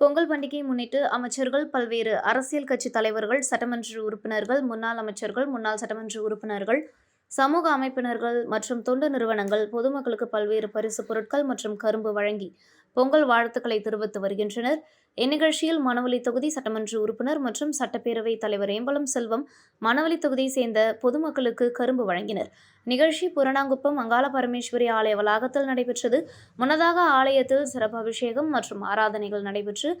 பொங்கல் பண்டிகையை முன்னிட்டு அமைச்சர்கள் பல்வேறு அரசியல் கட்சி தலைவர்கள் சட்டமன்ற உறுப்பினர்கள் முன்னாள் அமைச்சர்கள் முன்னாள் சட்டமன்ற உறுப்பினர்கள் சமூக அமைப்பினர்கள் மற்றும் தொண்டு நிறுவனங்கள் பொதுமக்களுக்கு பல்வேறு பரிசு பொருட்கள் மற்றும் கரும்பு வழங்கி பொங்கல் வாழ்த்துக்களை தெரிவித்து வருகின்றனர். இந்நிகழ்ச்சியில் மணவலி தொகுதி சட்டமன்ற உறுப்பினர் மற்றும் சட்டப்பேரவை தலைவர் ஏம்பலம் செல்வம் மணவலி தொகுதியை சேர்ந்த பொதுமக்களுக்கு கரும்பு வழங்கினர். நிகழ்ச்சி புரணாங்குப்பம் அங்காள பரமேஸ்வரி ஆலய வளாகத்தில் நடைபெற்றது. முன்னதாக ஆலயத்தில் சிறப்பு அபிஷேகம் மற்றும் ஆராதனைகள் நடைபெற்று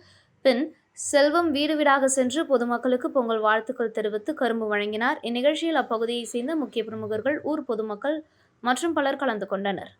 பின் செல்வம் வீடு வீடாக சென்று பொதுமக்களுக்கு பொங்கல் வாழ்த்துக்கள் தெரிவித்து கரும்பு வழங்கினார். இந்நிகழ்ச்சியில் அப்பகுதியை சேர்ந்த முக்கிய பிரமுகர்கள் ஊர் பொதுமக்கள் மற்றும் பலர் கலந்து கொண்டனர்.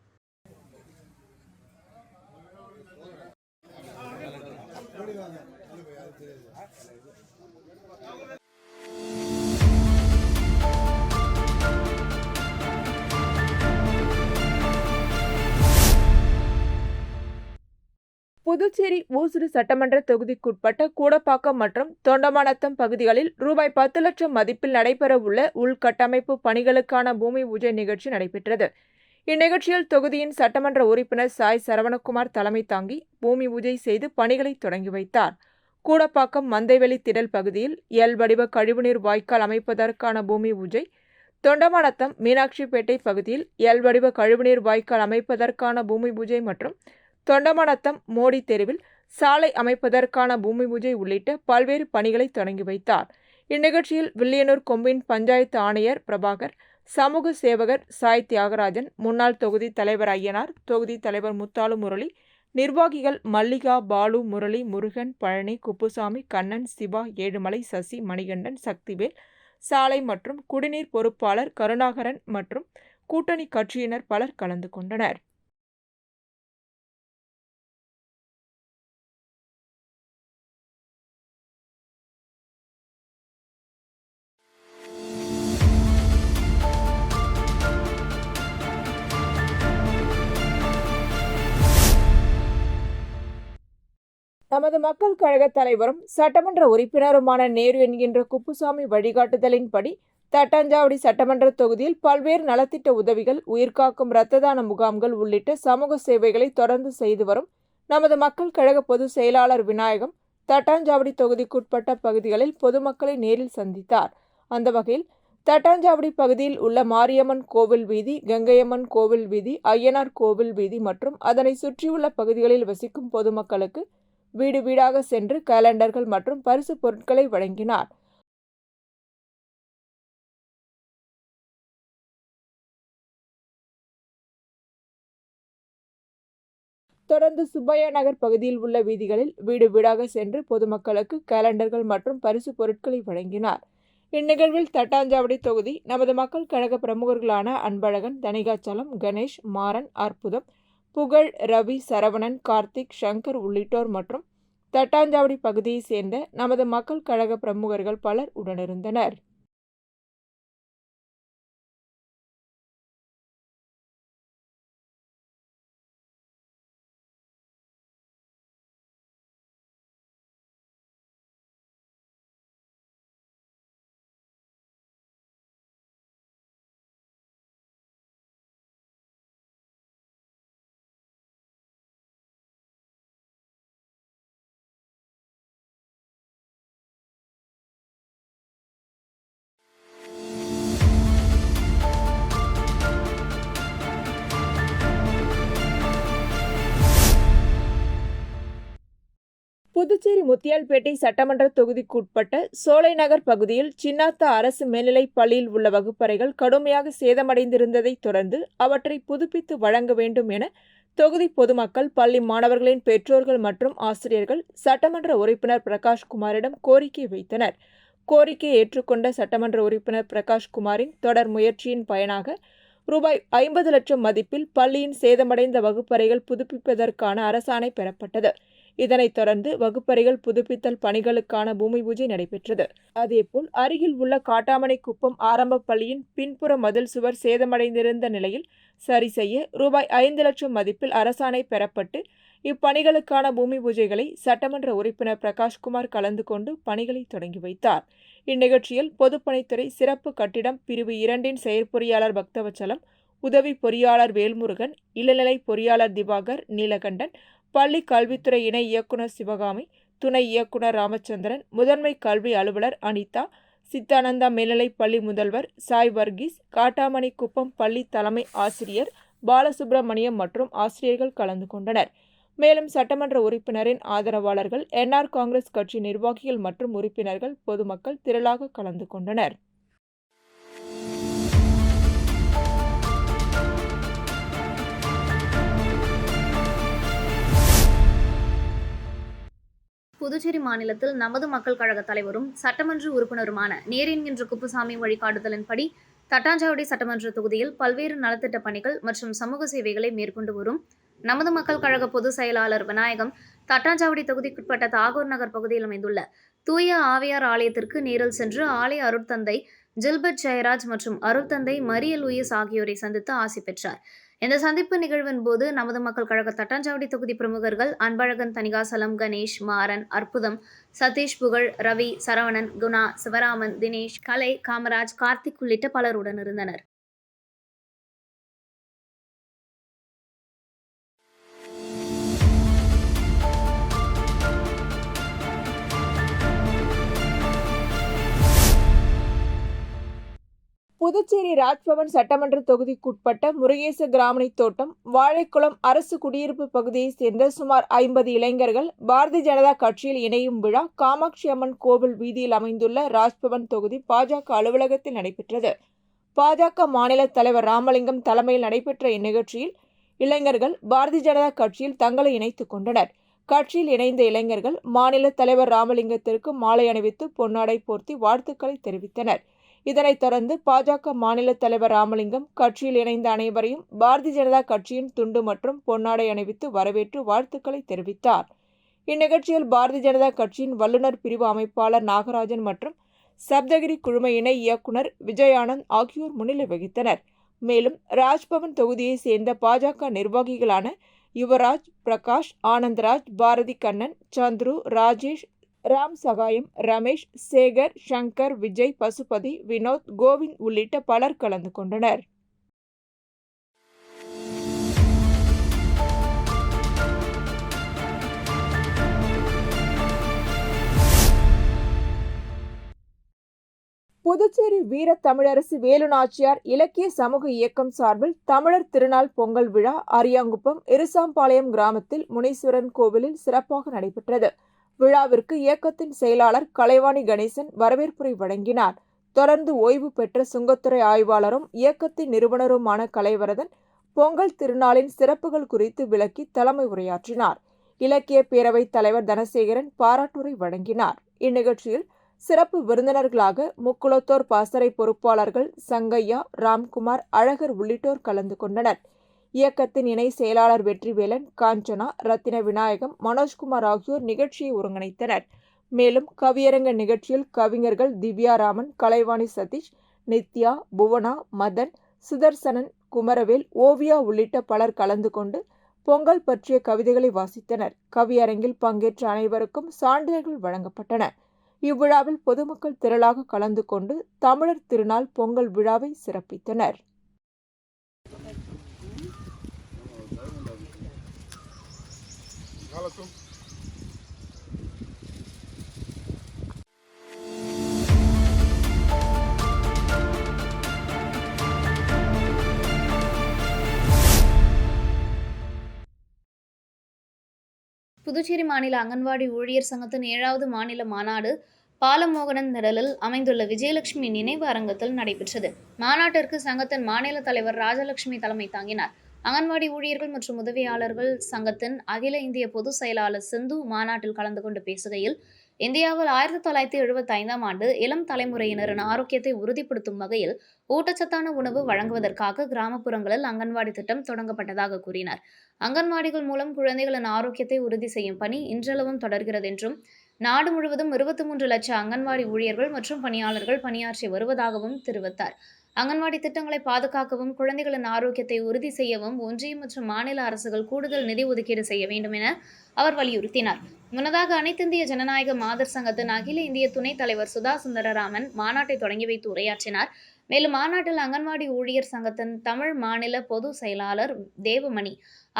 புதுச்சேரி ஊசுடு சட்டமன்ற தொகுதிக்குட்பட்ட கூடப்பாக்கம் மற்றும் தொண்டமானத்தம் பகுதிகளில் ரூபாய் பத்து லட்சம் மதிப்பில் நடைபெறவுள்ள உள்கட்டமைப்பு பணிகளுக்கான பூமி பூஜை நிகழ்ச்சி நடைபெற்றது. இந்நிகழ்ச்சியில் தொகுதியின் சட்டமன்ற உறுப்பினர் சாய் சரவணகுமார் தலைமை தாங்கி பூமி பூஜை செய்து பணிகளை தொடங்கி வைத்தார். கூடப்பாக்கம் மந்தைவெளி திடல் பகுதியில் எல் வடிவ கழிவுநீர் வாய்க்கால் அமைப்பதற்கான பூமி பூஜை தொண்டமானத்தம் மீனாட்சிப்பேட்டை பகுதியில் எல் வடிவ கழிவுநீர் வாய்க்கால் அமைப்பதற்கான பூமி பூஜை மற்றும் தொண்டமானத்தம் மோடி தெருவில் சாலை அமைப்பதற்கான பூமி பூஜை உள்ளிட்ட பல்வேறு பணிகளை தொடங்கி வைத்தார். இந்நிகழ்ச்சியில் வில்லியனூர் கொம்பின் பஞ்சாயத்து ஆணையர் பிரபாகர் சமூக சேவகர் சாய் தியாகராஜன் முன்னாள் தொகுதி தலைவர் ஐயனார் தொகுதி தலைவர் முத்தாலு முரளி நிர்வாகிகள் மல்லிகா பாலு முரளி முருகன் பழனி குப்புசாமி கண்ணன் சிவா ஏழுமலை சசி மணிகண்டன் சக்திவேல் சாலை மற்றும் குடிநீர் பொறுப்பாளர் கருணாகரன் மற்றும் கூட்டணி கட்சியினர் பலர் கலந்து கொண்டனர். நமது மக்கள் கழக தலைவரும் சட்டமன்ற உறுப்பினருமான நேரு என்கின்ற குப்புசாமி வழிகாட்டுதலின்படி தட்டாஞ்சாவடி சட்டமன்ற தொகுதியில் பல்வேறு நலத்திட்ட உதவிகள் உயிர்காக்கும் இரத்த தான முகாம்கள் உள்ளிட்ட சமூக சேவைகளை தொடர்ந்து செய்து வரும் நமது மக்கள் கழக பொதுச் செயலாளர் விநாயகம் தட்டாஞ்சாவடி தொகுதிக்குட்பட்ட பகுதிகளில் பொதுமக்களை நேரில் சந்தித்தார். அந்த வகையில் தட்டாஞ்சாவடி பகுதியில் உள்ள மாரியம்மன் கோவில் வீதி கங்கையம்மன் கோவில் வீதி ஐயனார் கோவில் வீதி மற்றும் அதனை சுற்றியுள்ள பகுதிகளில் வசிக்கும் பொதுமக்களுக்கு வீடு வீடாக சென்று கேலண்டர்கள் மற்றும் பரிசு பொருட்களை வழங்கினார். தொடர்ந்து சுப்பையா நகர் பகுதியில் உள்ள வீதிகளில் வீடு வீடாக சென்று பொதுமக்களுக்கு கேலண்டர்கள் மற்றும் பரிசு பொருட்களை வழங்கினார். இந்நிகழ்வில் தட்டாஞ்சாவடி தொகுதி நமது மக்கள் கழக பிரமுகர்களான அன்பழகன் தனிகாச்சலம் கணேஷ் மாறன் அற்புதம் புகழ் ரவி சரவணன் கார்த்திக் சங்கர் உள்ளிட்டோர் மற்றும் தட்டாஞ்சாவடி பகுதியைச் சேர்ந்த நமது மக்கள் கழக பிரமுகர்கள் பலர் உடனிருந்தனர். புதுச்சேரி முத்தியால்பேட்டை சட்டமன்ற தொகுதிக்குட்பட்ட சோலைநகர் பகுதியில் சின்னாத்தா அரசு மேல்நிலைப் பள்ளியில் உள்ள வகுப்பறைகள் கடுமையாக சேதமடைந்திருந்ததைத் தொடர்ந்து அவற்றை புதுப்பித்து வழங்க வேண்டும் என தொகுதி பொதுமக்கள் பள்ளி மாணவர்களின் பெற்றோர்கள் மற்றும் ஆசிரியர்கள் சட்டமன்ற உறுப்பினர் பிரகாஷ்குமாரிடம் கோரிக்கை வைத்தனர். கோரிக்கையை ஏற்றுக்கொண்ட சட்டமன்ற உறுப்பினர் பிரகாஷ்குமாரின் தொடர் முயற்சியின் பயனாக ரூபாய் ஐம்பது லட்சம் மதிப்பில் பள்ளியின் சேதமடைந்த வகுப்பறைகள் புதுப்பிப்பதற்கான அரசாணை பெறப்பட்டது. இதனைத் தொடர்ந்து வகுப்பறைகள் புதுப்பித்தல் பணிகளுக்கான பூமி பூஜை நடைபெற்றது. அதேபோல் அருகில் உள்ள காட்டாமணை குப்பம் ஆரம்ப பள்ளியின் பின்புற மதில் சுவர் சேதமடைந்திருந்த நிலையில் சரி செய்ய ரூபாய் ஐந்து லட்சம் மதிப்பில் அரசாணை பெறப்பட்டு இப்பணிகளுக்கான பூமி பூஜைகளை சட்டமன்ற உறுப்பினர் பிரகாஷ்குமார் கலந்து கொண்டு பணிகளை தொடங்கி வைத்தார். இந்நிகழ்ச்சியில் பொதுப்பணித்துறை சிறப்பு கட்டிடம் பிரிவு இரண்டின் செயற்பொறியாளர் பக்தவச்சலம் உதவி பொறியாளர் வேல்முருகன் இளநிலை பொறியாளர் திவாகர் நீலகண்டன் பள்ளி கல்வித்துறை இணை இயக்குனர் சிவகாமி துணை இயக்குனர் ராமச்சந்திரன் முதன்மை கல்வி அலுவலர் அனிதா சித்தானந்தா மேல்நிலைப் பள்ளி முதல்வர் சாய் வர்கீஸ் காட்டாமணி குப்பம் பள்ளி தலைமை ஆசிரியர் பாலசுப்பிரமணியம் மற்றும் ஆசிரியர்கள் கலந்து கொண்டனர். மேலும் சட்டமன்ற உறுப்பினரின் ஆதரவாளர்கள் என்ஆர் காங்கிரஸ் கட்சி நிர்வாகிகள் மற்றும் உறுப்பினர்கள் பொதுமக்கள் திரளாக கலந்து கொண்டனர். புதுச்சேரி மாநிலத்தில் நமது மக்கள் கழக தலைவரும் சட்டமன்ற உறுப்பினருமான நேரின் என்ற குப்புசாமி வழிகாட்டுதலின்படி தட்டாஞ்சாவடி சட்டமன்ற தொகுதியில் பல்வேறு நலத்திட்ட பணிகள் மற்றும் சமூக சேவைகளை மேற்கொண்டு வரும் நமது மக்கள் கழக பொதுச் செயலாளர் விநாயகம் தட்டாஞ்சாவடி தொகுதிக்குட்பட்ட தாகூர் நகர் பகுதியில் அமைந்துள்ள தூய ஆவியார் ஆலயத்திற்கு நேரில் சென்று ஆலய அருட்தந்தை ஜில்பர்ட் ஜெயராஜ் மற்றும் அருட்தந்தை மரிய லூயிஸ் ஆகியோரை சந்தித்து ஆசி பெற்றார். இந்த சந்திப்பு நிகழ்வின் போது நமது மக்கள் கழக தட்டாஞ்சாவடி தொகுதி பிரமுகர்கள் அன்பழகன் தனிகாசலம் கணேஷ் மாறன் அற்புதம் சதீஷ் புகழ் ரவி சரவணன் குணா சிவராமன் தினேஷ் கலை காமராஜ் கார்த்திக் உள்ளிட்ட பலருடன் இருந்தனர். புதுச்சேரி ராஜ்பவன் சட்டமன்ற தொகுதிக்குட்பட்ட முருகேச கிராமணி தோட்டம் வாழைக்குளம் அரசு குடியிருப்பு பகுதியைச் சேர்ந்த சுமார் ஐம்பது இளைஞர்கள் பாரதிய ஜனதா கட்சியில் இணையும் விழா காமாட்சி அம்மன் கோவில் வீதியில் அமைந்துள்ள ராஜ்பவன் தொகுதி பாஜக அலுவலகத்தில் நடைபெற்றது. பாஜக மாநில தலைவர் ராமலிங்கம் தலைமையில் நடைபெற்ற இந்நிகழ்ச்சியில் இளைஞர்கள் பாரதிய ஜனதா கட்சியில் தங்களை இணைத்துக் கொண்டனர். கட்சியில் இணைந்த இளைஞர்கள் மாநில தலைவர் ராமலிங்கத்திற்கு மாலை அணிவித்து பொன்னாடை போர்த்தி வாழ்த்துக்களை தெரிவித்தனர். இதனைத் தொடர்ந்து பாஜக மாநில தலைவர் ராமலிங்கம் கட்சியில் இணைந்த அனைவரையும் பாரதிய ஜனதா கட்சியின் துண்டு மற்றும் பொன்னாடை அணிவித்து வரவேற்று வாழ்த்துக்களை தெரிவித்தார். இந்நிகழ்ச்சியில் பாரதிய ஜனதா கட்சியின் வல்லுநர் பிரிவு அமைப்பாளர் நாகராஜன் மற்றும் சப்தகிரி குழும இணை இயக்குனர் விஜயானந்த் ஆகியோர் முன்னிலை வகித்தனர். மேலும் ராஜ்பவன் தொகுதியைச் சேர்ந்த பாஜக நிர்வாகிகளான யுவராஜ் பிரகாஷ் ஆனந்தராஜ் பாரதி கண்ணன் சந்துரு ராஜேஷ் ராம் சகாயம் ரமேஷ் சேகர் ஷங்கர் விஜய் பசுபதி வினோத் கோவிந்த் உள்ளிட்ட பலர் கலந்து கொண்டனர். புதுச்சேரி வீர தமிழரசு வேலு நாச்சியார் இலக்கிய சமூக இயக்கம் சார்பில் தமிழர் திருநாள் பொங்கல் விழா அரியாங்குப்பம் இருசாம்பாளையம் கிராமத்தில் முனீஸ்வரன் கோவிலில் சிறப்பாக நடைபெற்றது. விழாவிற்கு இயக்கத்தின் செயலாளர் கலைவாணி கணேசன் வரவேற்புரை வழங்கினார். தொடர்ந்து ஓய்வு பெற்ற சுங்கத்துறை ஆய்வாளரும் இயக்கத்தின் நிறுவனருமான கலைவரதன் பொங்கல் திருநாளின் சிறப்புகள் குறித்து விளக்கி தலைமை உரையாற்றினார். இலக்கிய பேரவைத் தலைவர் தனசேகரன் பாராட்டுரை வழங்கினார். இந்நிகழ்ச்சியில் சிறப்பு விருந்தினர்களாக முக்குளத்தோர் பாசறை பொறுப்பாளர்கள் சங்கையா ராம்குமார் அழகர் உள்ளிட்டோர் கலந்து கொண்டனர். இயக்கத்தின் இணை செயலாளர் வெற்றிவேலன் காஞ்சனா ரத்தின விநாயகம் மனோஜ்குமார் ஆகியோர் நிகழ்ச்சியை ஒருங்கிணைத்தனர். மேலும் கவியரங்க நிகழ்ச்சியில் கவிஞர்கள் திவ்யாராமன் கலைவாணி சதீஷ் நித்யா புவனா மதன் சுதர்சனன் குமரவேல் ஓவியா உள்ளிட்ட பலர் கலந்து கொண்டு பொங்கல் பற்றிய கவிதைகளை வாசித்தனர். கவியரங்கில் பங்கேற்ற அனைவருக்கும் சான்றிதழ்கள் வழங்கப்பட்டன. இவ்விழாவில் பொதுமக்கள் திரளாக கலந்து கொண்டு தமிழர் திருநாள் பொங்கல் விழாவை சிறப்பித்தனர். புதுச்சேரி மாநில அங்கன்வாடி ஊழியர் சங்கத்தின் ஏழாவது மாநில மாநாடு பாலமோகனன் திடலில் அமைந்துள்ள விஜயலட்சுமி நினைவு அரங்கத்தில் நடைபெற்றது. மாநாட்டிற்கு சங்கத்தின் மாநில தலைவர் ராஜலட்சுமி தலைமை தாங்கினார். அங்கன்வாடி ஊழியர்கள் மற்றும் உதவியாளர்கள் சங்கத்தின் அகில இந்திய பொதுச் செயலாளர் சிந்து மாநாட்டில் கலந்து கொண்டு பேசுகையில் இந்தியாவில் ஆயிரத்தி தொள்ளாயிரத்தி எழுபத்தி ஐந்தாம் ஆண்டு இளம் தலைமுறையினரின் ஆரோக்கியத்தை உறுதிப்படுத்தும் வகையில் ஊட்டச்சத்தான உணவு வழங்குவதற்காக கிராமப்புறங்களில் அங்கன்வாடி திட்டம் தொடங்கப்பட்டதாக கூறினார். அங்கன்வாடிகள் மூலம் குழந்தைகளின் ஆரோக்கியத்தை உறுதி செய்யும் பணி இன்றளவும் தொடர்கிறது என்றும் நாடு முழுவதும் இருபத்தி மூன்று லட்சம் அங்கன்வாடி ஊழியர்கள் மற்றும் பணியாளர்கள் பணியாற்றி வருவதாகவும் தெரிவித்தார். அங்கன்வாடி திட்டங்களை பாதுகாக்கவும் குழந்தைகளின் ஆரோக்கியத்தை உறுதி செய்யவும் ஒன்றிய மற்றும் மாநில அரசுகள் கூடுதல் நிதி ஒதுக்கீடு செய்ய வேண்டும் என அவர் வலியுறுத்தினார். முன்னதாக அனைத்திந்திய ஜனநாயக மாதர் சங்கத்தின் அகில இந்திய துணைத் தலைவர் சுதா சுந்தரராமன் மாநாட்டை தொடங்கி வைத்து உரையாற்றினார். மேலும் மாநாட்டில் அங்கன்வாடி ஊழியர் சங்கத்தின் தமிழ் மாநில பொது செயலாளர் தேவமணி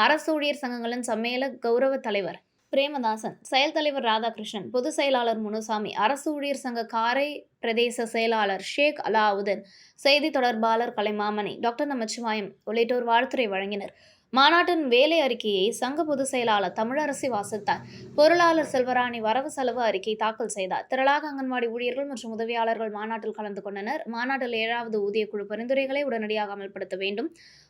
அரசு ஊழியர் சங்கங்களின் சம்மேள கௌரவ தலைவர் பிரேமதாசன் செயல் தலைவர் ராதாகிருஷ்ணன் பொதுச் செயலாளர் முனுசாமி அரசு ஊழியர் சங்க காரை பிரதேச செயலாளர் ஷேக் அலாவுதீன் செய்தி தொடர்பாளர் கலைமாமணி டாக்டர் நமச்சிவாயம் உள்ளிட்டோர் வாழ்த்துரை வழங்கினர். மாநாட்டின் வேலை அறிக்கையை சங்க பொதுச் செயலாளர் தமிழரசி வாசித்தார் பொருளாளர் செல்வராணி வரவு செலவு அறிக்கை தாக்கல் செய்தார். திரளாக அங்கன்வாடி ஊழியர்கள் மற்றும் உதவியாளர்கள் மாநாட்டில் கலந்து கொண்டனர். மாநாட்டில் ஏழாவது ஊதியக்குழு பரிந்துரைகளை உடனடியாக அமல்படுத்த வேண்டும்.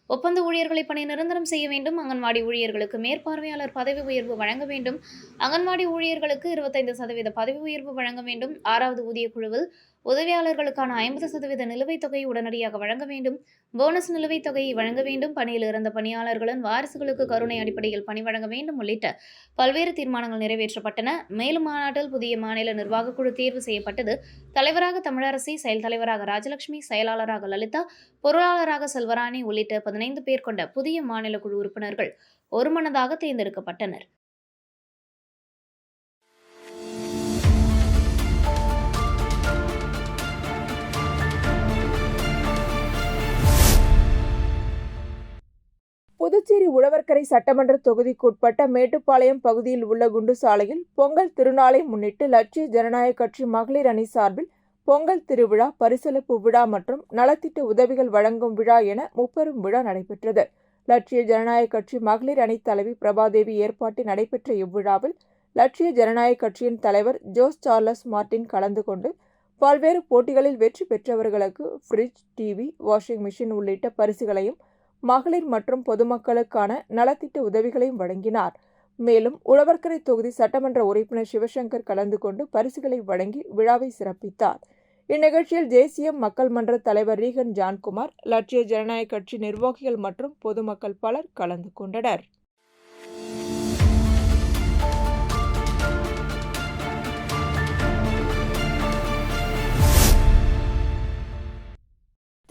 ஒப்பந்த ஊழியர்களை பணி நிரந்தரம் செய்ய வேண்டும். அங்கன்வாடி ஊழியர்களுக்கு மேற்பார்வையாளர் பதவி உயர்வு வழங்க வேண்டும். அங்கன்வாடி ஊழியர்களுக்கு இருபத்தைந்து சதவீத பதவி உயர்வு வழங்க வேண்டும். ஆறாவது ஊதியக்குழுவில் உதவியாளர்களுக்கான ஐம்பது சதவீத நிலுவைத் தொகையை உடனடியாக வழங்க வேண்டும். போனஸ் நிலுவைத் தொகையை வழங்க வேண்டும். பணியில் இருந்த பணியாளர்களின் வாரிசுகளுக்கு கருணை அடிப்படையில் பணி வழங்க வேண்டும் உள்ளிட்ட பல்வேறு தீர்மானங்கள் நிறைவேற்றப்பட்டன. மேலும் மாநாட்டில் புதிய மாநில நிர்வாகக் குழு தேர்வு செய்யப்பட்டது. தலைவராக தமிழரசி செயல் தலைவராக ராஜலட்சுமி செயலாளராக லலிதா பொருளாளராக செல்வராணி உள்ளிட்ட பதினைந்து பேர் கொண்ட புதிய மாநில குழு உறுப்பினர்கள் ஒருமனதாக தேர்ந்தெடுக்கப்பட்டனர். புதுச்சேரி உழவர்கரை சட்டமன்ற தொகுதிக்குட்பட்ட மேட்டுப்பாளையம் பகுதியில் உள்ள குண்டு சாலையில் பொங்கல் திருநாளை முன்னிட்டு லட்சிய ஜனநாயக கட்சி மகளிர் அணி சார்பில் பொங்கல் திருவிழா பரிசளிப்பு விழா மற்றும் நலத்திட்ட உதவிகள் வழங்கும் விழா என முப்பெரும் விழா நடைபெற்றது. லட்சிய ஜனநாயக கட்சி மகளிர் அணி தலைவி பிரபாதேவி ஏற்பாட்டில் நடைபெற்ற இவ்விழாவில் லட்சிய ஜனநாயக கட்சியின் தலைவர் ஜோஸ் சார்லஸ் மார்டின் கலந்து கொண்டு பல்வேறு போட்டிகளில் வெற்றி பெற்றவர்களுக்கு ஃப்ரிட்ஜ் டிவி வாஷிங் மிஷின் உள்ளிட்ட பரிசுகளையும் மகளிர் மற்றும் பொதுமக்களுக்கான நலத்திட்ட உதவிகளையும் வழங்கினார். மேலும் உழவர்கரை தொகுதி சட்டமன்ற உறுப்பினர் சிவசங்கர் கலந்து கொண்டு பரிசுகளை வழங்கி விழாவை சிறப்பித்தார். இந்நிகழ்ச்சியில் தேசிய மக்கள் மன்ற தலைவர் ரீகன் ஜான்குமார் லட்சிய ஜனநாயக கட்சி நிர்வாகிகள் மற்றும் பொதுமக்கள் பலர் கலந்து கொண்டனர்.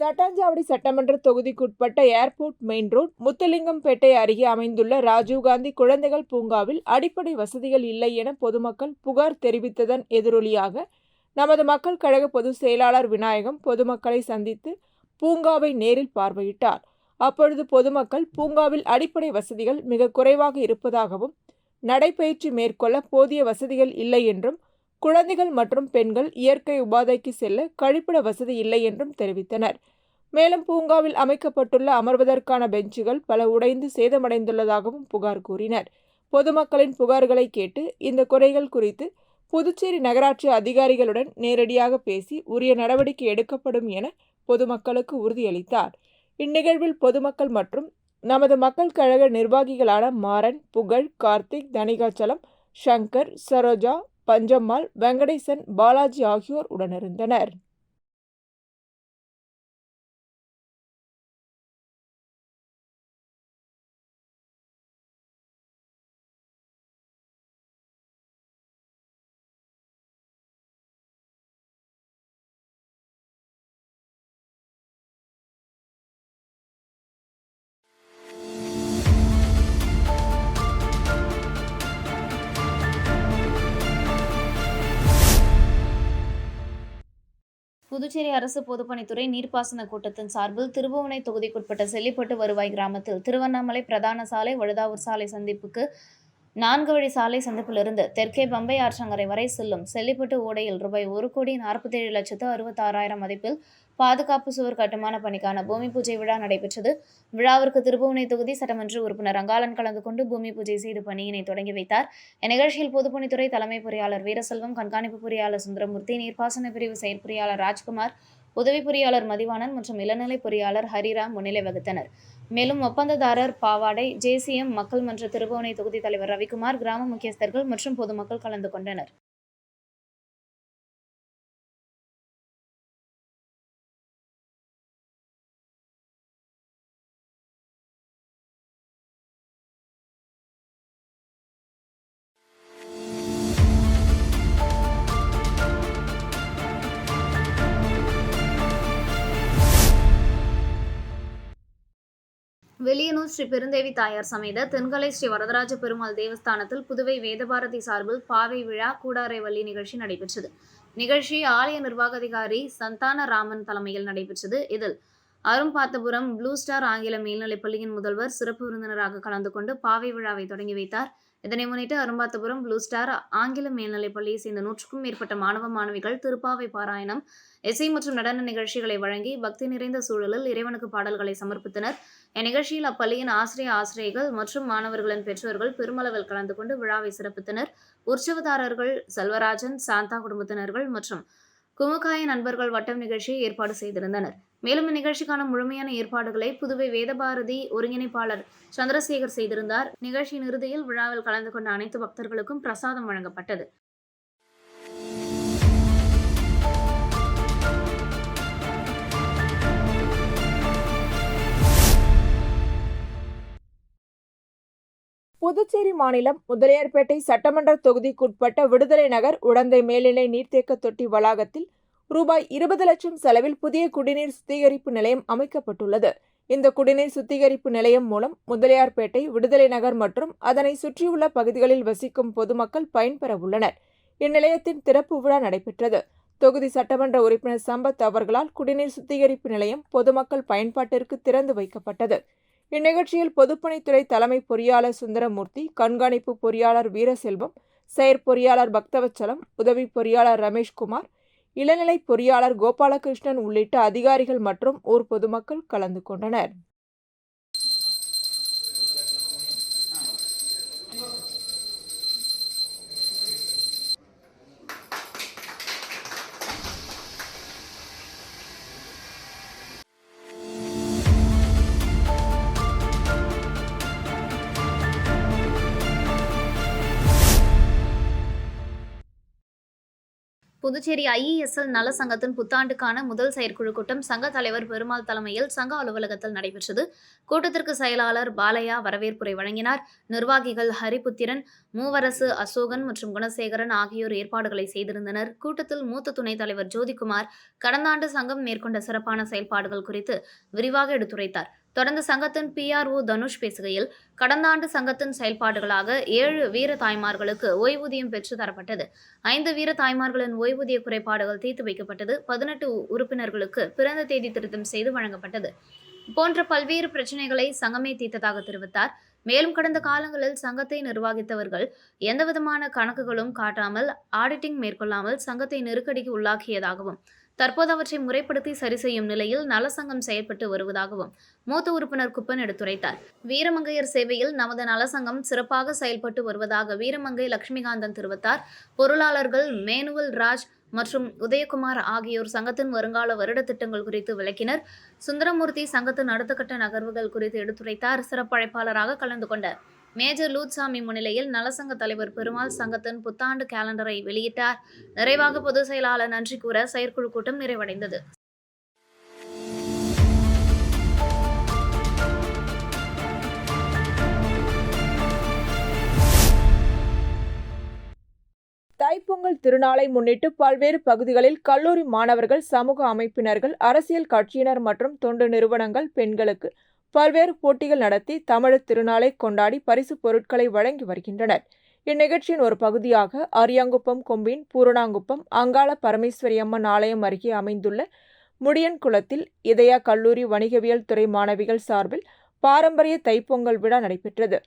தட்டாஞ்சாவடி சட்டமன்ற தொகுதிக்குட்பட்ட ஏர்போர்ட் மெயின் ரோட் முத்தலிங்கம்பேட்டை அருகே அமைந்துள்ள ராஜீவ்காந்தி குழந்தைகள் பூங்காவில் அடிப்படை வசதிகள் இல்லை என பொதுமக்கள் புகார் தெரிவித்ததன் எதிரொலியாக நமது மக்கள் கழக பொதுச் செயலாளர் விநாயகம் பொதுமக்களை சந்தித்து பூங்காவை நேரில் பார்வையிட்டார். அப்பொழுது பொதுமக்கள் பூங்காவில் அடிப்படை வசதிகள் மிக குறைவாக இருப்பதாகவும் நடைபயிற்சி மேற்கொள்ள போதிய வசதிகள் இல்லை என்றும் குழந்தைகள் மற்றும் பெண்கள் இயற்கை உபாதைக்கு செல்ல கழிப்பிட வசதி இல்லை என்றும் தெரிவித்தனர். மேலும் பூங்காவில் அமைக்கப்பட்டுள்ள அமர்வதற்கான பெஞ்சுகள் பல உடைந்து சேதமடைந்துள்ளதாகவும் புகார் கூறினர். பொதுமக்களின் புகார்களை கேட்டு இந்த குறைகள் குறித்து புதுச்சேரி நகராட்சி அதிகாரிகளுடன் நேரடியாக பேசி உரிய நடவடிக்கை எடுக்கப்படும் என பொதுமக்களுக்கு உறுதியளித்தார். இந்நிகழ்வில் பொதுமக்கள் மற்றும் நமது மக்கள் கழக நிர்வாகிகளான மாறன் புகழ் கார்த்திக் தனிகாச்சலம் சங்கர் சரோஜா பஞ்சம்மாள் வெங்கடேசன் பாலாஜி ஆகியோர் உடனிருந்தனர். புதுச்சேரி அரசு பொதுப்பணித்துறை நீர்ப்பாசன கூட்டத்தின் சார்பில் திருபுவனை தொகுதிக்குட்பட்ட செல்லிப்பட்டு வருவாய் கிராமத்தில் திருவண்ணாமலை பிரதான சாலை வழுதாவூர் சாலை சந்திப்புக்கு நான்கு வழி சாலை சந்திப்பிலிருந்து தெற்கே பம்பை ஆற்றங்கரை வரை செல்லும் செல்லிப்பட்டு ஓடையில் ரூபாய் ஒரு கோடி நாற்பத்தேழு லட்சத்து அறுபத்தாறாயிரம் மதிப்பில் பாதுகாப்பு சுவர் கட்டுமான பணிக்கான பூமி பூஜை விழா நடைபெற்றது. விழாவிற்கு திருபுவனை தொகுதி சட்டமன்ற உறுப்பினர் ரங்காலன் கலந்து கொண்டு பூமி பூஜை செய்து பணியினை தொடங்கி வைத்தார். இந்நிகழ்ச்சியில் பொதுப்பணித்துறை தலைமை பொறியாளர் வீரசெல்வம் கண்காணிப்பு பொறியாளர் சுந்தரமூர்த்தி நீர்ப்பாசன பிரிவு செயற்பொறியாளர் ராஜ்குமார் உதவி பொறியாளர் மதிவாணன் மற்றும் இளநிலை பொறியாளர் ஹரிராம் முன்னிலை வகித்தனர். மேலும் ஒப்பந்ததாரர் பாவாடை ஜேசிஎம் மக்கள் மன்ற திருபுவனை தொகுதி தலைவர் ரவிக்குமார் கிராம முக்கியஸ்தர்கள் மற்றும் பொதுமக்கள் கலந்து கொண்டனர். வெளியனூர் ஸ்ரீ பெருந்தேவி தாயார் சமேத தென்கலை ஸ்ரீ வரதராஜ பெருமாள் தேவஸ்தானத்தில் புதுவை வேதபாரதி சார்பில் பாவை விழா கூடாரை வள்ளி நிகழ்ச்சி நடைபெற்றது. நிகழ்ச்சி ஆலய நிர்வாக அதிகாரி சந்தான ராமன் தலைமையில் நடைபெற்றது. இதில் அரும்பாத்தபுரம் ப்ளூ ஸ்டார் ஆங்கில மேல்நிலைப் பள்ளியின் முதல்வர் சிறப்பு விருந்தினராக கலந்து கொண்டு பாவை விழாவை தொடங்கி வைத்தார். இதனை முன்னிட்டு அரும்பாத்தபுரம் ப்ளூ ஸ்டார் ஆங்கில மேல்நிலைப் பள்ளியை சேர்ந்த நூற்றுக்கும் மேற்பட்ட மாணவ மாணவிகள் திருப்பாவை பாராயணம் இசை மற்றும் நடன நிகழ்ச்சிகளை வழங்கி பக்தி நிறைந்த சூழலில் இறைவனுக்கு பாடல்களை சமர்ப்பித்தனர். இந்நிகழ்ச்சியில் அப்பள்ளியின் ஆசிரிய ஆசிரியர்கள் மற்றும் மாணவர்களின் பெற்றோர்கள் பெருமளவில் கலந்து கொண்டு விழாவை சிறப்பித்தனர். உற்சவதாரர்கள் செல்வராஜன் சாந்தா குடும்பத்தினர்கள் மற்றும் குமுகாய நண்பர்கள் வட்டம் நிகழ்ச்சியை ஏற்பாடு செய்திருந்தனர். மேலும் இந்நிகழ்ச்சிக்கான முழுமையான ஏற்பாடுகளை புதுவை வேதபாரதி ஒருங்கிணைப்பாளர் சந்திரசேகர் செய்திருந்தார். நிகழ்ச்சியின் இறுதியில் விழாவில் கலந்து கொண்ட அனைத்து பக்தர்களுக்கும் பிரசாதம் வழங்கப்பட்டது. புதுச்சேரி மாநிலம் முதலியார்பேட்டை சட்டமன்ற தொகுதிக்குட்பட்ட விடுதலை நகர் உடந்தை மேல்நிலை நீர்த்தேக்க தொட்டி வளாகத்தில் ரூபாய் இருபது லட்சம் செலவில் புதிய குடிநீர் சுத்திகரிப்பு நிலையம் அமைக்கப்பட்டுள்ளது. இந்த குடிநீர் சுத்திகரிப்பு நிலையம் மூலம் முதலியார்பேட்டை விடுதலை நகர் மற்றும் அதனை சுற்றியுள்ள பகுதிகளில் வசிக்கும் பொதுமக்கள் பயன்பெற உள்ளனர். இந்நிலையத்தின் திறப்பு விழா நடைபெற்றது. தொகுதி சட்டமன்ற உறுப்பினர் சம்பத் அவர்களால் குடிநீர் சுத்திகரிப்பு நிலையம் பொதுமக்கள் பயன்பாட்டிற்கு திறந்து வைக்கப்பட்டது. இந்நிகழ்ச்சியில் பொதுப்பணித்துறை தலைமை பொறியாளர் சுந்தரமூர்த்தி கண்காணிப்பு பொறியாளர் வீரசெல்வம் செயற்பொறியாளர் பக்தவச்சலம் உதவி பொறியாளர் ரமேஷ்குமார் இளநிலை பொறியாளர் கோபாலகிருஷ்ணன் உள்ளிட்ட அதிகாரிகள் மற்றும் ஊர் பொதுமக்கள் கலந்து கொண்டனர். புதுச்சேரி ஐஇஎஸ்எல் நல சங்கத்தின் புத்தாண்டுக்கான முதல் செயற்குழு கூட்டம் சங்க தலைவர் பெருமாள் தலைமையில் சங்க அலுவலகத்தில் நடைபெற்றது. கூட்டத்திற்கு செயலாளர் பாலையா வரவேற்புரை வழங்கினார். நிர்வாகிகள் ஹரிபுத்திரன் மூவரசு அசோகன் மற்றும் குணசேகரன் ஆகியோர் ஏற்பாடுகளை செய்திருந்தனர். கூட்டத்தில் மூத்த துணைத் தலைவர் ஜோதிகுமார் கடந்த ஆண்டு சங்கம் மேற்கொண்ட சிறப்பான செயல்பாடுகள் குறித்து விரிவாக எடுத்துரைத்தார். தொடர்ந்து சங்கத்தின் பிஆர்ஓ தனுஷ் பேசுகையில் கடந்த ஆண்டு சங்கத்தின் செயல்பாடுகளாக ஏழு வீர தாய்மார்களுக்கு ஓய்வூதியம் பெற்று தரப்பட்டது. ஐந்து வீர தாய்மார்களின் ஓய்வூதிய குறைபாடுகள் தீர்த்து வைக்கப்பட்டது. பதினெட்டு உறுப்பினர்களுக்கு பிறந்த தேதி திருத்தம் செய்து வழங்கப்பட்டது. போன்ற பல்வேறு பிரச்சனைகளை சங்கமே தீர்த்ததாக தெரிவித்தார். மேலும் கடந்த காலங்களில் சங்கத்தை நிர்வகித்தவர்கள் எந்தவிதமான கணக்குகளும் காட்டாமல் ஆடிட்டிங் மேற்கொள்ளாமல் சங்கத்தை நெருக்கடிக்கு உள்ளாக்கியதாகவும் தற்போது அவற்றை முறைப்படுத்தி சரி செய்யும் நிலையில் நலசங்கம் செயல்பட்டு வருவதாகவும் மூத்த உறுப்பினர் குப்பன் எடுத்துரைத்தார். வீரமங்கையர் சேவையில் நமது நலசங்கம் சிறப்பாக செயல்பட்டு வருவதாக வீரமங்கை லட்சுமிகாந்தன் தெரிவித்தார். பொருளாளர்கள் மேனுவல் ராஜ் மற்றும் உதயகுமார் ஆகியோர் சங்கத்தின் வருங்கால வருட திட்டங்கள் குறித்து விளக்கினர். சுந்தரமூர்த்தி சங்கத்தின் அடுத்த கட்ட நகர்வுகள் குறித்து எடுத்துரைத்தார். சிறப்பழைப்பாளராக கலந்து கொண்ட மேஜர் லூத்சாமி முன்னிலையில் நலசங்க தலைவர் பெருமாள் சங்கத்தின் புத்தாண்டு கேலண்டரை வெளியிட்டார். நிறைவாக பொதுச் செயலாளர் நன்றி கூற செயற்குழு கூட்டம் நிறைவடைந்தது. தைப்பொங்கல் திருநாளை முன்னிட்டு பல்வேறு பகுதிகளில் கல்லூரி மாணவர்கள் சமூக அமைப்பினர்கள் அரசியல் கட்சியினர் மற்றும் தொண்டு நிறுவனங்கள் பெண்களுக்கு பல்வேறு போட்டிகள் நடத்தி தமிழர் திருநாளை கொண்டாடி பரிசு பொருட்களை வழங்கி வருகின்றனர். இந்நிகழ்ச்சியின் ஒரு பகுதியாக அரியாங்குப்பம் கொம்பின் பூரணாங்குப்பம் அங்காள பரமேஸ்வரி அம்மன் ஆலயம் அருகே அமைந்துள்ள முடியன் குளத்தில் இதயா கல்லூரி வணிகவியல் துறை மாணவிகள் சார்பில் பாரம்பரிய தைப்பொங்கல் விழா நடைபெற்றது.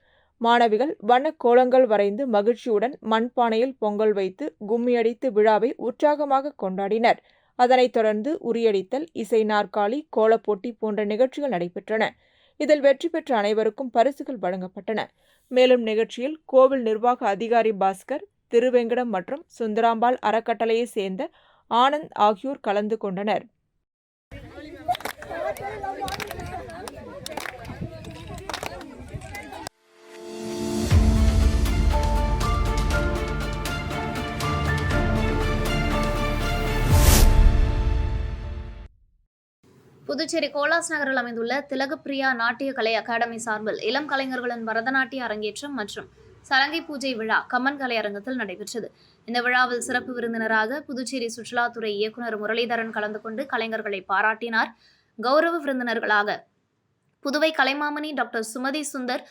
மாணவிகள் வண்ண கோலங்கள் வரைந்து மகிழ்ச்சியுடன் மண்பானையில் பொங்கல் வைத்து கும்மியடித்து விழாவை உற்சாகமாக கொண்டாடினர். அதனைத் தொடர்ந்து உரியடித்தல் இசை நாற்காலி கோலப்போட்டி போன்ற நிகழ்ச்சிகள் நடைபெற்றன. இதில் வெற்றி பெற்ற அனைவருக்கும் பரிசுகள் வழங்கப்பட்டன. மேலும் நிகழ்ச்சியில் கோவில் நிர்வாக அதிகாரி பாஸ்கர் திருவெங்கடம் மற்றும் சுந்தராம்பாள் அறக்கட்டளையைச் சேர்ந்த ஆனந்த் ஆகியோர் கலந்து கொண்டனர். புதுச்சேரி கோலாஸ் நகரில் அமைந்துள்ள திலகப்பிரியா நாட்டிய கலை அகாடமி சார்பில் இளம் கலைஞர்களின் பரதநாட்டிய அரங்கேற்றம் மற்றும் சலங்கை பூஜை விழா கம்மன் கலை அரங்கத்தில் நடைபெற்றது. இந்த விழாவில் சிறப்பு விருந்தினராக புதுச்சேரி சுற்றுலாத்துறை இயக்குநர் முரளிதரன் கலந்து கொண்டு கலைஞர்களை பாராட்டினார். கௌரவ விருந்தினர்களாக புதுவை கலைமாமணி டாக்டர் சுமதி சுந்தர்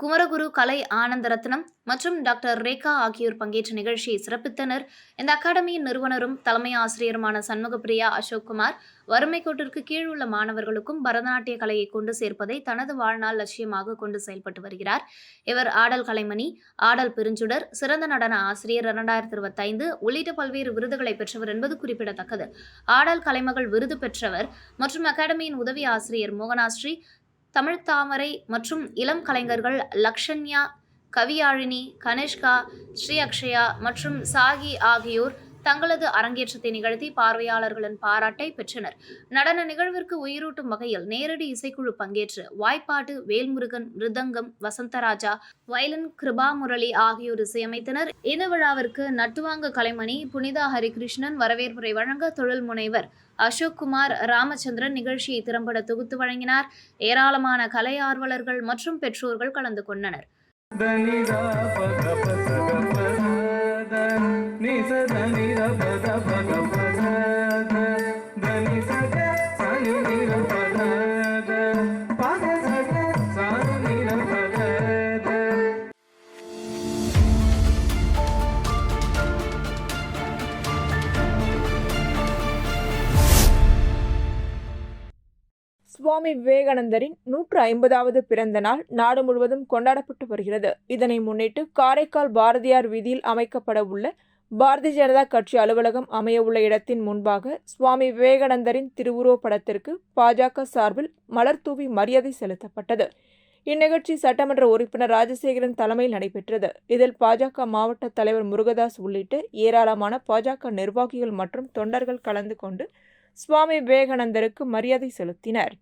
குமரகுரு கலை ஆனந்தரத்னம் மற்றும் டாக்டர் ரேகா ஆகியோர் பங்கேற்ற நிகழ்ச்சியை சிறப்பித்தனர். இந்த அகாடமியின் நிறுவனரும் தலைமை ஆசிரியருமான சண்முகப்பிரியா அசோக்குமார் வறுமை கோட்டிற்கு கீழ் உள்ள மாணவர்களுக்கும் பரதநாட்டிய கலையை கொண்டு சேர்ப்பதை தனது வாழ்நாள் லட்சியமாக கொண்டு செயல்பட்டு வருகிறார். இவர் ஆடல் கலைமணி ஆடல் பெருஞ்சுடர் சிறந்த நடன ஆசிரியர் இரண்டாயிரத்தி இருபத்தைந்து உள்ளிட்ட பல்வேறு விருதுகளை பெற்றவர் என்பது குறிப்பிடத்தக்கது. ஆடல் கலைமகள் விருது பெற்றவர் மற்றும் அகாடமியின் உதவி ஆசிரியர் மோகனாஸ்ரீ தமிழ் தாமரை மற்றும் இளம் கலைஞர்கள் லக்ஷன்யா கவியாழினி கனிஷ்கா ஸ்ரீ அக்ஷயா மற்றும் சாகி ஆகியோர் தங்களது அரங்கேற்றத்தை நிகழ்த்தி பார்வையாளர்களின் பாராட்டை பெற்றனர். நடன நிகழ்விற்கு உயிரூட்டும் வகையில் நேரடி இசைக்குழு பங்கேற்று வாய்ப்பாட்டு வேல்முருகன் மிருதங்கம் வசந்தராஜா வயலின் கிருபா முரளி ஆகியோர் இசையமைத்தனர். இந்த விழாவிற்கு நட்டுவாங்க கலைமணி புனிதா ஹரிகிருஷ்ணன் வரவேற்புரை வழங்க தொழில் முனைவர் அசோக் குமார் ராமச்சந்திரன் நிகழ்ச்சியை திறம்பட தொகுத்து வழங்கினார். ஏராளமான கலை ஆர்வலர்கள் மற்றும் பெற்றோர்கள் கலந்து கொண்டனர். ದ ನಿ ಸ ದ ನಿ ರ ಪ ದ ಪ ದ ಪ ದ ದ ನಿ ಸ ದ ಸ ನಿ ನಿ ರ ಪ சுவாமி விவேகானந்தரின் நூற்று ஐம்பதாவது பிறந்த நாள் நாடு முழுவதும் கொண்டாடப்பட்டு வருகிறது. இதனை முன்னிட்டு காரைக்கால் பாரதியார் வீதியில் அமைக்கப்பட உள்ள பாரதிய ஜனதா கட்சி அலுவலகம் அமைய உள்ள இடத்தின் முன்பாக சுவாமி விவேகானந்தரின் திருவுருவப் படத்திற்கு பாஜக சார்பில் மலர் தூவி மரியாதை செலுத்தப்பட்டது. இந்நிகழ்ச்சி சட்டமன்ற உறுப்பினர் ராஜசேகரன் தலைமையில் நடைபெற்றது. இதில் பாஜக மாவட்ட தலைவர் முருகதாஸ் உள்ளிட்ட ஏராளமான பாஜக நிர்வாகிகள் மற்றும் தொண்டர்கள் கலந்து கொண்டு சுவாமி விவேகானந்தருக்கு மரியாதை செலுத்தினர்.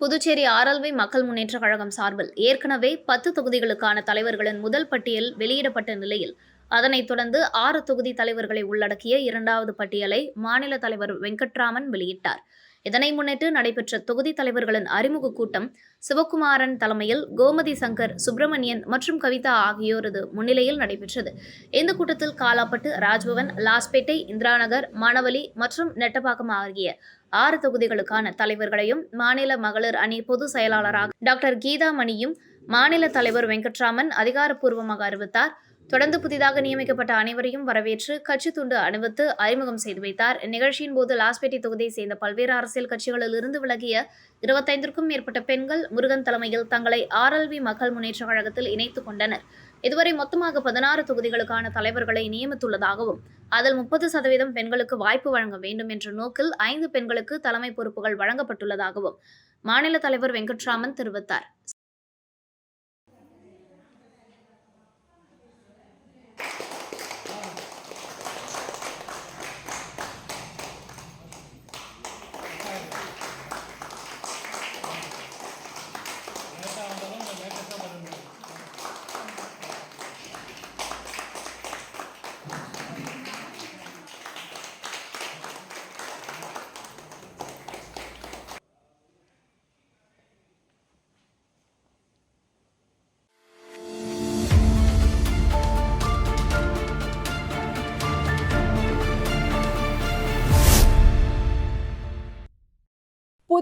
புதுச்சேரி ஆரல்வை மக்கள் முன்னேற்றக் கழகம் சார்பில் ஏற்கனவே பத்து தொகுதிகளுக்கான தலைவர்களின் முதல் பட்டியல் வெளியிடப்பட்ட நிலையில் அதனைத் தொடர்ந்து ஆறு தொகுதி தலைவர்களை உள்ளடக்கிய இரண்டாவது பட்டியலை மாநில தலைவர் வெங்கட்ராமன் வெளியிட்டார். இதனை முன்னிட்டு நடைபெற்ற தொகுதி தலைவர்களின் அறிமுக கூட்டம் சிவகுமாரன் தலைமையில் கோமதி சங்கர் சுப்பிரமணியன் மற்றும் கவிதா ஆகியோரது முன்னிலையில் நடைபெற்றது. இந்த கூட்டத்தில் காலாப்பட்டு ராஜ்பவன் லாஸ்பேட்டை இந்திராநகர் மணவலி மற்றும் நெட்டப்பாக்கம் ஆகிய ஆறு தொகுதிகளுக்கான தலைவர்களையும் மாநில மகளிர் அணி பொதுச் செயலாளராக டாக்டர் கீதா மணியும் மாநில தலைவர் வெங்கட்ராமன் அதிகாரப்பூர்வமாக அறிவித்தார். தொடர்ந்து புதிதாக நியமிக்கப்பட்ட அனைவரையும் வரவேற்று கட்சி துண்டு அணிவித்து அறிமுகம் செய்து வைத்தார். இந்நிகழ்ச்சியின் போது லாஸ்பேட்டை தொகுதியை சேர்ந்த பல்வேறு அரசியல் கட்சிகளில் இருந்து விலகிய இருபத்தைந்திற்கும் மேற்பட்ட பெண்கள் முருகன் தலைமையில் தங்களை ஆர்எல்வி மக்கள் முன்னேற்ற கழகத்தில் இணைத்துக் கொண்டனர். இதுவரை மொத்தமாக பதினாறு தொகுதிகளுக்கான தலைவர்களை நியமித்துள்ளதாகவும் அதில் முப்பது சதவீதம் பெண்களுக்கு வாய்ப்பு வழங்க வேண்டும் என்ற நோக்கில் ஐந்து பெண்களுக்கு தலைமை பொறுப்புகள் வழங்கப்பட்டுள்ளதாகவும் மாநில தலைவர் வெங்கட்ராமன் தெரிவித்தார்.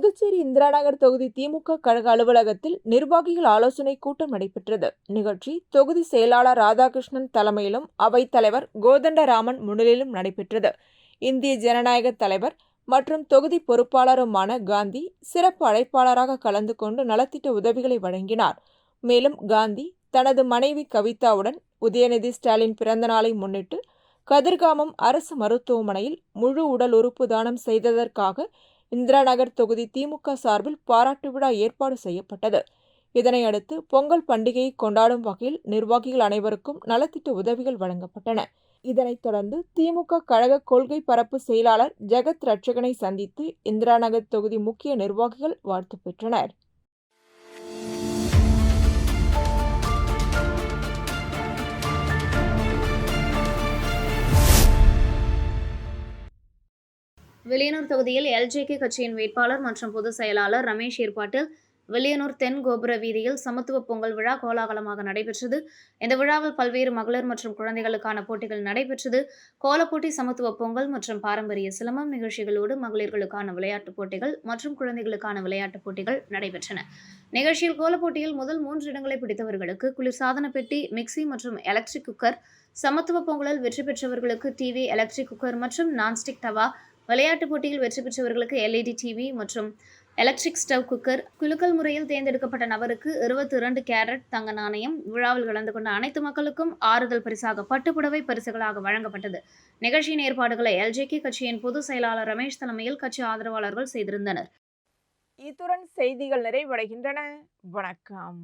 புதுச்சேரி இந்திராநகர் தொகுதி திமுக கழக அலுவலகத்தில் நிர்வாகிகள் ஆலோசனை கூட்டம் நடைபெற்றது. நிகழ்ச்சி தொகுதி செயலாளர் ராதாகிருஷ்ணன் தலைமையிலும் அவைத்தலைவர் கோதண்டராமன் முன்னிலையிலும் நடைபெற்றது. இந்திய ஜனநாயக தலைவர் மற்றும் தொகுதி பொறுப்பாளருமான காந்தி சிறப்பு அழைப்பாளராக கலந்து கொண்டு நலத்திட்ட உதவிகளை வழங்கினார். மேலும் காந்தி தனது மனைவி கவிதாவுடன் உதயநிதி ஸ்டாலின் பிறந்த நாளை முன்னிட்டு கதிர்காமம் அரசு மருத்துவமனையில் முழு உடல் உறுப்பு தானம் செய்ததற்காக இந்திரா நகர் தொகுதி திமுக சார்பில் பாராட்டு விழா ஏற்பாடு செய்யப்பட்டது. இதனையடுத்து பொங்கல் பண்டிகையை கொண்டாடும் வகையில் நிர்வாகிகள் அனைவருக்கும் நலத்திட்ட உதவிகள் வழங்கப்பட்டன. இதனைத் தொடர்ந்து திமுக கழக கொள்கை பரப்பு செயலாளர் ஜெகத் ரட்சகனை சந்தித்து இந்திரா நகர் தொகுதி முக்கிய நிர்வாகிகள் வாழ்த்து பெற்றனர். வெளியனூர் தொகுதியில் எல்ஜேகே கட்சியின் வேட்பாளர் மற்றும் பொதுச் செயலாளர் ரமேஷ் ஏற்பாட்டில் வில்லியனூர் தென் கோபுர வீதியில் சமத்துவ பொங்கல் விழா கோலாகலமாக நடைபெற்றது. இந்த விழாவில் பல்வேறு மகளிர் மற்றும் குழந்தைகளுக்கான போட்டிகள் நடைபெற்றது. கோலப்போட்டி சமத்துவ பொங்கல் மற்றும் பாரம்பரிய சிலம்பம் நிகழ்ச்சிகளோடு மகளிர்களுக்கான விளையாட்டுப் போட்டிகள் மற்றும் குழந்தைகளுக்கான விளையாட்டுப் போட்டிகள் நடைபெற்றன. நிகழ்ச்சியில் கோலப்போட்டியில் முதல் மூன்று இடங்களை பிடித்தவர்களுக்கு குளிர்சாதன பெட்டி மிக்சி மற்றும் எலக்ட்ரிக் குக்கர் சமத்துவ பொங்கலில் வெற்றி பெற்றவர்களுக்கு டிவி எலக்ட்ரிக் குக்கர் மற்றும் நான்ஸ்டிக் தவா விளையாட்டுப் போட்டியில் வெற்றி பெற்றவர்களுக்கு எல்இடி டிவி மற்றும் எலக்ட்ரிக் ஸ்டவ் குக்கர். குலுக்கல் முறையில் தேர்ந்தெடுக்கப்பட்ட நபருக்கு இருபத்தி இரண்டு கேரட் தங்க நாணயம். விழாவில் கலந்து கொண்ட அனைத்து மக்களுக்கும் ஆறுதல் பரிசாக பட்டுப்புடவை பரிசுகளாக வழங்கப்பட்டது. நிகழ்ச்சியின் ஏற்பாடுகளை எல்ஜேகே கட்சியின் பொதுச் செயலாளர் ரமேஷ் தலைமையில் கட்சி ஆதரவாளர்கள் செய்திருந்தனர். இத்துடன் செய்திகள் நிறைவடைகின்றன. வணக்கம்.